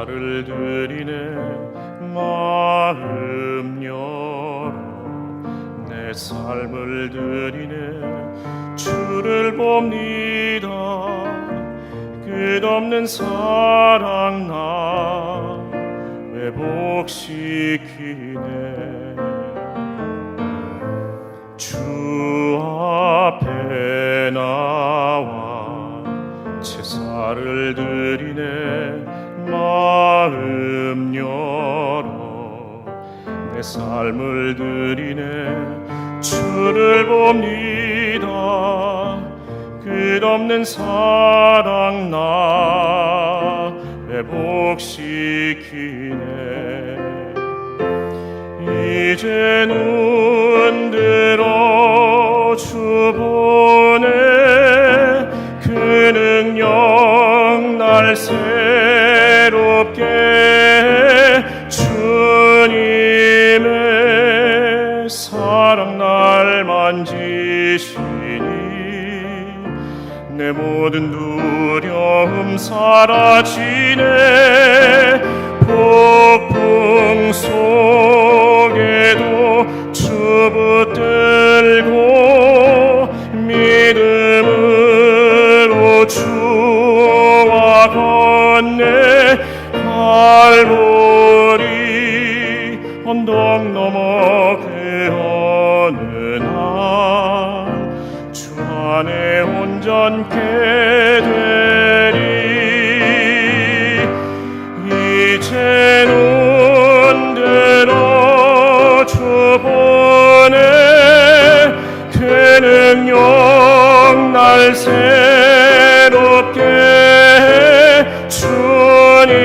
제사를 드리네. 마음 열어. 내 삶을 드리네. 주를 봅니다. 끝없는 사랑 나 회복시키네. 주 내 삶을 드리네. 주를 봅니다. 끝없는 사랑 나 회복시키네. 이제 눈 만지시니 내 모든 두려움 사라지네. 폭풍 속에도 주 붙들고 믿음으로 주와 건네. 갈보리 언덕 넘 온전케 되리. 이제 눈 들어 주 보네 그 능력 날 새롭게 주님의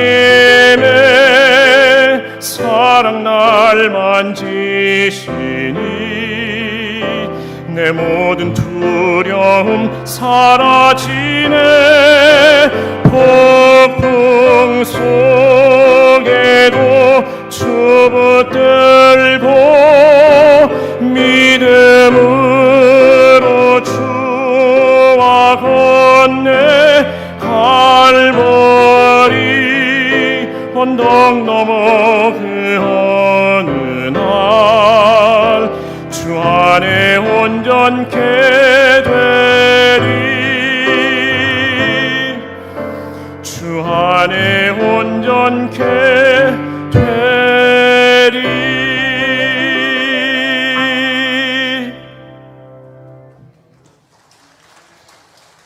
사랑 날 만지시니 내 모든 두려움 사라지네. 폭풍 속에도 주 붙들고 믿음으로 주와 건네 갈보리 언덕 넘어 그 어느 날 주 안에 온전케 되리. 주 안에 온전케